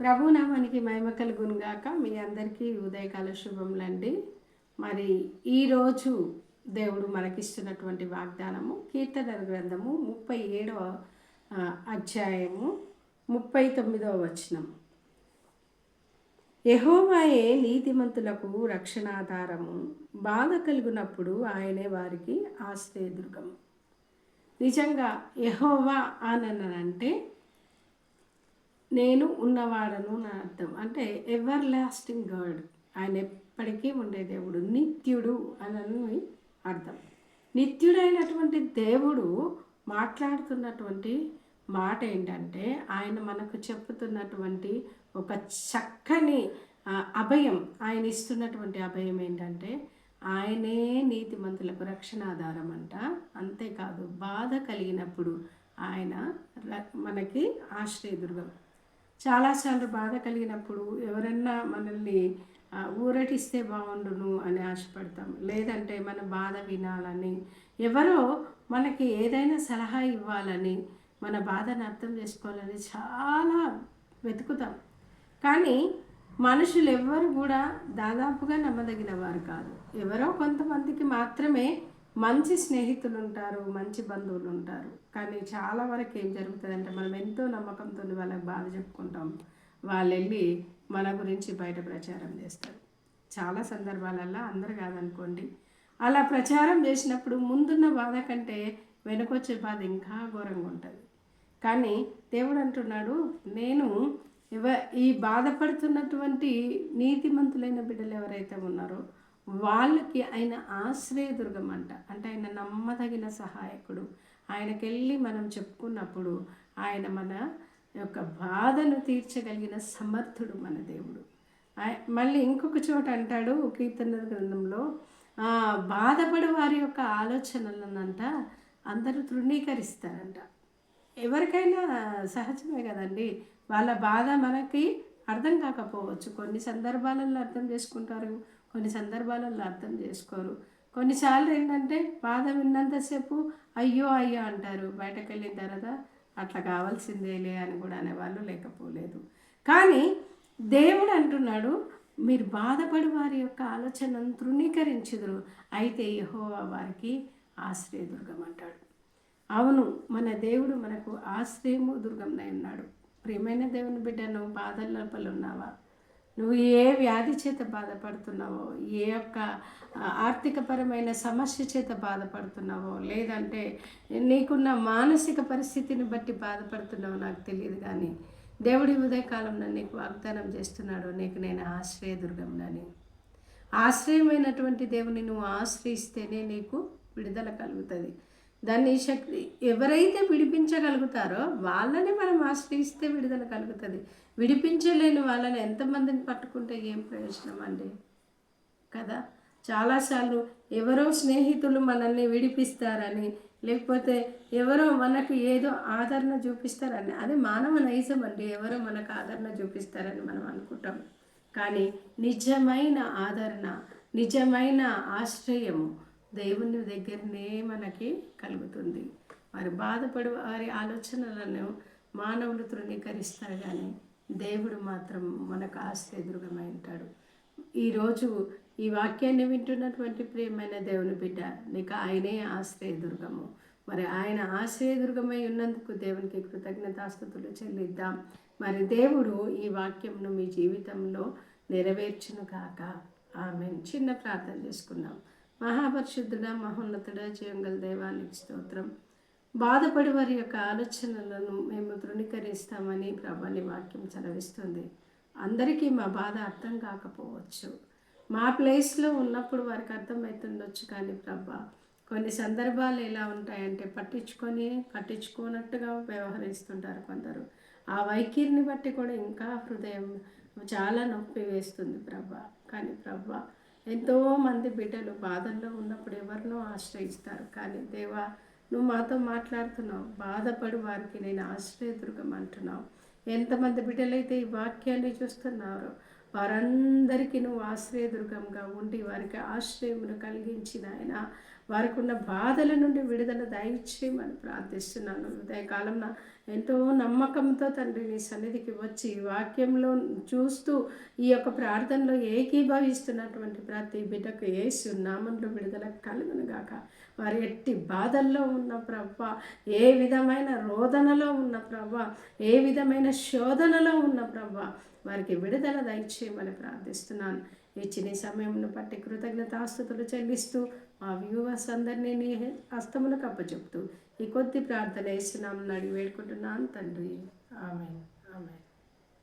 ప్రభునామానికి మహిమ కలుగునుగాక. మీ అందరికీ ఉదయకాల శుభములండి. మరి ఈరోజు దేవుడు మనకిస్తున్నటువంటి వాగ్దానము కీర్తన గ్రంథము ముప్పై ఏడవ అధ్యాయము ముప్పై తొమ్మిదవ వచనం. యహోవాయే నీతిమంతులకు రక్షణాధారము. బాధ కలిగినప్పుడు ఆయనే వారికి ఆశ్రయదుర్గము. నిజంగా యెహోవా అంటే నేను ఉన్నవాడను నా అర్థం. అంటే ఎవర్ లాస్టింగ్ గాడ్. ఆయన ఎప్పటికీ ఉండే దేవుడు. నిత్యుడు అని అర్థం. నిత్యుడైనటువంటి దేవుడు మాట్లాడుతున్నటువంటి మాట ఏంటంటే ఆయన మనకు చెప్పుతున్నటువంటి ఒక చక్కని అభయం ఆయన ఇస్తున్నటువంటి అభయం ఏంటంటే ఆయనే నీతిమంతులకు రక్షణాధారం అంట అంతేకాదు బాధ కలిగినప్పుడు ఆయన మనకి ఆశ్రయదుర్గం. చాలాసార్లు బాధ కలిగినప్పుడు ఎవరన్నా మనల్ని ఊరటిస్తే బాగుండును అని ఆశపడతాం. లేదంటే మన బాధ వినాలని ఎవరో మనకి ఏదైనా సలహా ఇవ్వాలని మన బాధను అర్థం చేసుకోవాలని చాలా వెతుకుతాం. కానీ మనుషులు ఎవ్వరు కూడా దాదాపుగా నమ్మదగిన వారు కాదు. ఎవరో కొంతమందికి మాత్రమే మంచి స్నేహితులు ఉంటారు మంచి బంధువులు ఉంటారు కానీ చాలా వరకు ఏం జరుగుతుందంటే మనం ఎంతో నమ్మకంతో వాళ్ళకి బాధ చెప్పుకుంటాం. వాళ్ళు వెళ్ళి మన గురించి బయట ప్రచారం చేస్తారు. చాలా సందర్భాలల్లో అందరు కాదనుకోండి. అలా ప్రచారం చేసినప్పుడు ముందున్న బాధ కంటే వెనుకొచ్చే బాధ ఇంకా ఘోరంగా ఉంటుంది. కానీ దేవుడు అంటున్నాడు నేను ఇవ ఈ బాధపడుతున్నటువంటి నీతిమంతులైన బిడ్డలు ఎవరైతే ఉన్నారో వాళ్ళకి ఆయన ఆశ్రయదుర్గం అంట అంటే ఆయన నమ్మదగిన సహాయకుడు. ఆయనకెళ్ళి మనం చెప్పుకున్నప్పుడు ఆయన మన యొక్క బాధను తీర్చగలిగిన సమర్థుడు మన దేవుడు. మళ్ళీ ఇంకొక చోట అంటాడు కీర్తన గ్రంథంలో ఆ, బాధపడు వారి యొక్క ఆలోచనలనంట అందరూ తృణీకరిస్తారంట. ఎవరికైనా సహజమే కదండి. వాళ్ళ బాధ మనకి అర్థం కాకపోవచ్చు. కొన్ని సందర్భాలలో అర్థం చేసుకుంటారు. కొన్ని సందర్భాలలో అర్థం చేసుకోరు. కొన్నిసార్లు ఏంటంటే బాధ విన్నంతసేపు అయ్యో అయ్యో అంటారు. బయటకు వెళ్ళిన తర్వాత అట్లా కావాల్సిందేలే అని కూడా అనేవాళ్ళు లేకపోలేదు. కానీ దేవుడు అంటున్నాడు మీరు బాధపడి వారి యొక్క ఆలోచనను తృణీకరించుదురు. అయితే యహోవా వారికి ఆశ్రయదుర్గం అంటాడు. అవును మన దేవుడు మనకు ఆశ్రయము దుర్గంనై ఉన్నాడు. ప్రియమైన దేవుని బిడ్డ నువ్వు బాధల లోపల ఉన్నావా? నువ్వు ఏ వ్యాధి చేత బాధపడుతున్నావో ఏ యొక్క ఆర్థికపరమైన సమస్య చేత బాధపడుతున్నావో లేదంటే నీకున్న మానసిక పరిస్థితిని బట్టి బాధపడుతున్నావో నాకు తెలియదు కానీ దేవుడి ఉదయకాలంలో నీకు వాగ్దానం చేస్తున్నాడు నీకు నేను ఆశ్రయదుర్గంనని ఆశ్రయమైనటువంటి దేవుని నువ్వు ఆశ్రయిస్తేనే నీకు విడుదల కలుగుతుంది. దాన్ని శక్తి ఎవరైతే విడిపించగలుగుతారో వాళ్ళని మనం ఆశ్రయిస్తే విడుదల కలుగుతుంది. విడిపించలేని వాళ్ళని ఎంతమందిని పట్టుకుంటే ఏం ప్రయోజనం అండి? కదా? చాలాసార్లు ఎవరో స్నేహితులు మనల్ని విడిపిస్తారని లేకపోతే ఎవరో మనకు ఏదో ఆదరణ చూపిస్తారని అది మానవ నైజం అండి. ఎవరో మనకు ఆదరణ చూపిస్తారని మనం అనుకుంటాం. కానీ నిజమైన ఆదరణ నిజమైన ఆశ్రయము దేవుని దగ్గరనే మనకి కలుగుతుంది. వారు బాధపడు వారి ఆలోచనలను మానవులు తృణీకరిస్తారు కానీ దేవుడు మాత్రం మనకు ఆశ్రయదుర్గమై ఉంటాడు. ఈరోజు ఈ వాక్యాన్ని వింటున్నటువంటి ప్రియమైన దేవుని బిడ్డ నీకు ఆయనే ఆశ్రయదుర్గము మరి ఆయన ఆశ్రయదుర్గమై ఉన్నందుకు దేవునికి కృతజ్ఞతాస్థుతులు చెల్లిద్దాం. మరి దేవుడు ఈ వాక్యంను మీ జీవితంలో నెరవేర్చును కాక ఆమె చిన్న ప్రార్థన చేసుకున్నాం మహాపరిశుద్ధుడ మహోన్నతుడ జీవంగల దేవానికి స్తోత్రం. బాధపడి వారి యొక్క ఆలోచనలను మేము తృణీకరిస్తామని ప్రభాని వాక్యం చదివిస్తుంది. అందరికీ మా బాధ అర్థం కాకపోవచ్చు. మా ప్లేస్లో ఉన్నప్పుడు వారికి అర్థమవుతుండొచ్చు కానీ ప్రభా కొన్ని సందర్భాలు ఎలా ఉంటాయంటే పట్టించుకొని పట్టించుకోనట్టుగా వ్యవహరిస్తుంటారు కొందరు. ఆ వైఖరిని బట్టి కూడా ఇంకా హృదయం చాలా నొప్పి వేస్తుంది ప్రభా. కానీ ప్రభా ఎంతోమంది బిడ్డలు బాధల్లో ఉన్నప్పుడు ఎవరినో ఆశ్రయిస్తారు. కానీ దేవా నువ్వు మాతో మాట్లాడుతున్నావు. బాధపడి వారికి నేను ఆశ్రయదుర్గం అంటున్నావు. ఎంతమంది బిడ్డలైతే ఈ వాక్యాన్ని చూస్తున్నారో వారందరికీ నువ్వు ఆశ్రయదుర్గంగా ఉండి వారికి ఆశ్రయమును కలిగించిన ఆయన. వారికి ఉన్న బాధల నుండి విడుదల దయచేయమని ప్రార్థిస్తున్నాను. ఉదయకాలంలో ఎంతో నమ్మకంతో తండ్రి నీ సన్నిధికి వచ్చి వాక్యంలో చూస్తూ ఈ యొక్క ప్రార్థనలో ఏకీభవిస్తున్నటువంటి ప్రతి బిడ్డకు ఏసు నామంలో విడుదల కలుగును గాక. ఎట్టి బాధల్లో ఉన్న ప్రభ ఏ విధమైన రోదనలో ఉన్న ప్రభ ఏ విధమైన శోధనలో ఉన్న ప్రభ వారికి విడుదల దయచేయమని ప్రార్థిస్తున్నాను. ఇచ్చిన సమయంను బట్టి కృతజ్ఞతాస్తుతులు చెల్లిస్తూ మా వ్యూవర్స్ అందరినీ నీ హస్తములకు అప్పచెప్తూ ఈ కొద్ది ప్రార్థన వేస్తున్నాం అడిగి వేడుకుంటున్నాను తండ్రి. ఆమె ఆమె